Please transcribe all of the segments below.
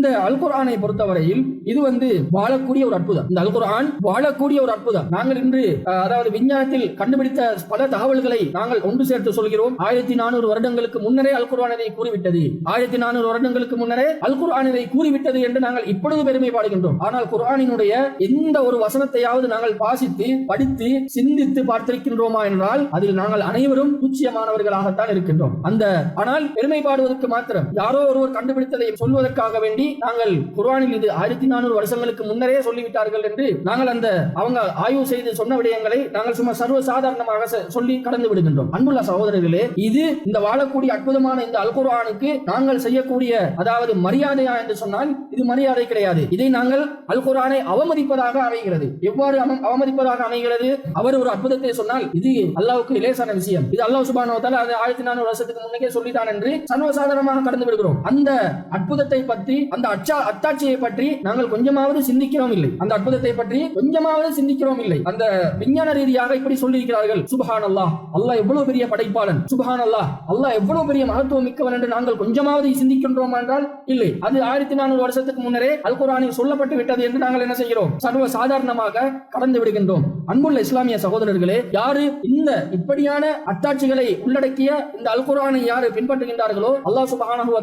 இந்த அல்குரானை பொறுத்தவரையில் இது வந்து வாழக்கூடிய ஒரு அற்புதம். இந்த அல்குரான் வாழக்கூடிய ஒரு அற்புதம். நாங்கள் இன்று அதாவது விஞ்ஞானத்தில் கண்டுபிடித்த பல தகவல்களை நாங்கள் ஒன்று சேர்த்து சொல்கிறோம். ஆயிரத்தி நானூறு வருடங்களுக்கு முன்னரே அல்குரான் கூறிவிட்டது. ஆயிரத்தி நானூறு வருடங்களுக்கு முன்னரே அல் இதை கூறிவிட்டது என்று நாங்கள் இப்பொழுது பெருமை பாடுகின்றோம். ஆனால் குர்ஆனினுடைய எந்த ஒரு வசனத்தையாவது நாங்கள் வாசித்து படித்து சிந்தித்து பார்த்திருக்கின்றோமா என்றால் அதில் நாங்கள் அனைவரும் பூச்சியமானவர்களாகத்தான் இருக்கின்றோம். அந்த ஆனால் பெருமை பாடுவதற்கு மாத்திரம் யாரோ ஒருவர் கண்டுபிடித்ததை சொல்வதற்காக வேண்டி நாங்கள் குர்ஆனில் இது ஆயிரத்தி நானூறு வருஷங்களுக்கு முன்னரே சொல்லிவிட்டார்கள் என்று நாங்கள் அந்த அவங்க ஆய்வு செய்து சொன்ன விடயங்களை நாங்கள் சும்மா சர்வ சாதாரணமாக சொல்லி கடந்து விடுகின்றோம். அன்புள்ள சகோதரர்களே இது இந்த வாழக்கூடிய அற்புதமான இந்த அல் குர்ஆனுக்கு நாங்கள் செய்யக்கூடிய அதாவது மரியாதையா என்று சொன்னால் இது மரியாதை கிடையாது. இதை நாங்கள் அல் குர்ஆனை அவமதிப்பதாக அமைகிறது. எவ்வாறு அவமதிப்பதாக அமைகிறது? அவர் ஒரு அற்புதத்தை சொன்னால் இது அல்லாவுக்கு இலேசான விஷயம். இது அல்லாஹ் சுபானோ அது ஆயிரத்தி நானூறு வருஷத்துக்கு முன்னே சொல்லிட்டான் என்று சர்வசாதாரணமாக கடந்து விடுகிறோம். அந்த அற்புதத்தை பற்றி அந்த அச்சா அத்தாட்சியை பற்றி நாங்கள் கொஞ்சமாவது சிந்திக்கிறோம் இல்லை. அந்த அற்புதத்தை பற்றி கொஞ்சமாவது சிந்திக்கிறோம் இல்லை. அந்த விஞ்ஞான ரீதியாக இப்படி சொல்லியிருக்கிறார்கள். சுபஹான் அல்லாஹ் அல்லாஹ் எவ்வளவு பெரிய படைப்பாளன். சுபஹான் அல்லாஹ் அல்லாஹ் எவ்வளவு பெரிய மகத்துவம் மிக்கவன் என்று நாங்கள் கொஞ்சமாவது சிந்திக்கின்றோம் என்றால் இல்லை. அது ஆயிரத்தி நானூறு வருஷத்துக்கு முன்னரே அல் குரானில் சொல்லப்பட்டு விட்டது என்று நாங்கள் என்ன செய்கிறோம்? சர்வ சாதாரணமாக கடந்து விடுகின்றோம். அன்புள்ள இஸ்லாமிய சகோதரர்களே யாரு இந்த இப்படியான அத்தாட்சிகளை உள்ளடக்கிய இந்த அல் குரானை யாரு பின்பற்றுகின்றார்களோ அல்லாஹ் சுப்ஹானஹு வ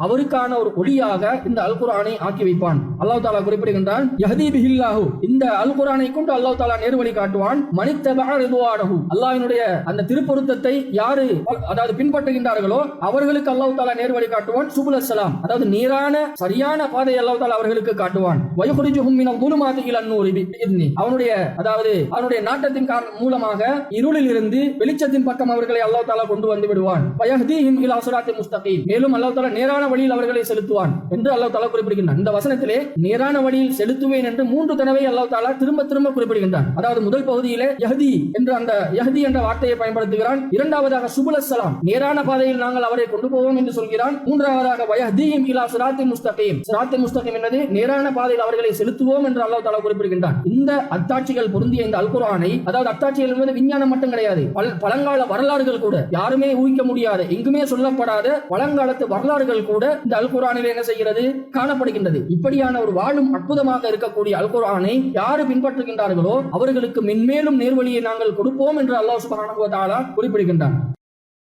அவருக்கான ஒரு ஒளியாக இந்த அல் குரானை ஆக்கி வைப்பான் அல்லாஹ் தஆலா குறிப்பிடுகின்றான் யஹ்தி பிஹில்லாஹு இந்த அல் குரானை கொண்டு அல்லாஹ் தஆலா நேர்வழி காட்டுவான் மனித்தபா ரிதுவானஹு அல்லாஹ்வினுடைய அந்த திருப்பொருத்தத்தை யாரு அதாவது பின்பற்றுகின்றார்களோ அவர்களுக்கு அல்லாஹ் தஆலா நேர்வழி காட்டுவான் சுபுல சலாம் அதாவது நீரான சரியான பாதை அல்லாஹ் தஆலா அவர்களுக்கு காட்டுவான் வயகுரிஜுஹும் மினல் குலுமாத்தி இலன் நூரி பிஇذنி அவனுடைய அதாவது அவனுடைய நாட்டத்தின் காரணம் மூலமாக இருளில் இருந்து வெளிச்சத்தின் பக்கம் அவர்களை அல்லா தாலா கொண்டு வந்து விடுவான். மேலும் அல்லா தாலா நேரான வழியில் அவர்களை செலுத்துவான் என்று அல்லா தாலா குறிப்பிடுகின்றான். இந்த வசனத்திலே நேரான வழியில் செலுத்துவேன் என்று மூன்று தடவை அல்லா தாலா திரும்ப திரும்ப குறிப்பிடுகின்றான். அதாவது முதல் பகுதியிலே யஹதி என்று அந்த யஹதி என்ற வார்த்தையை பயன்படுத்துகிறான். இரண்டாவதாக சுபுல சலாம். நேரான பாதையில் நாங்கள் அவரை கொண்டு போவோம் என்று சொல்கிறான். மூன்றாவதாக வயஹ்தீஹிம் இலா சிராத்தின் முஸ்தகீம். சிராத்தின் முஸ்தகீம் என்பது நேரான பாதையில் அவர்களை செலுத்துவோம் என்று அல்லா தாலா குறிப்பிடுகின்றான். இந்த அத்தாட்சிகள் பொருந்திய இந்த அல் அதாவது அத்தாட்சிகள் என்பது விஞ்ஞானம் மட்டும் கிடையாது பழங்கால வரலாறுகள் கூட யாருமே ஊகிக்க முடியாத எங்குமே சொல்லப்படாத பழங்காலத்து வரலாறுகள் கூட இந்த அல் குர்ஆனில் என்ன செய்கிறது? காணப்படுகின்றது. இப்படியான ஒரு வாழும் அற்புதமாக இருக்கக்கூடிய அல்குரானை யாரு பின்பற்றுகின்றார்களோ அவர்களுக்கு மென்மேலும் நேர்வழியை நாங்கள் கொடுப்போம் என்று அல்லாஹ் சுப்ஹானஹு குறிப்பிடுகின்றான்.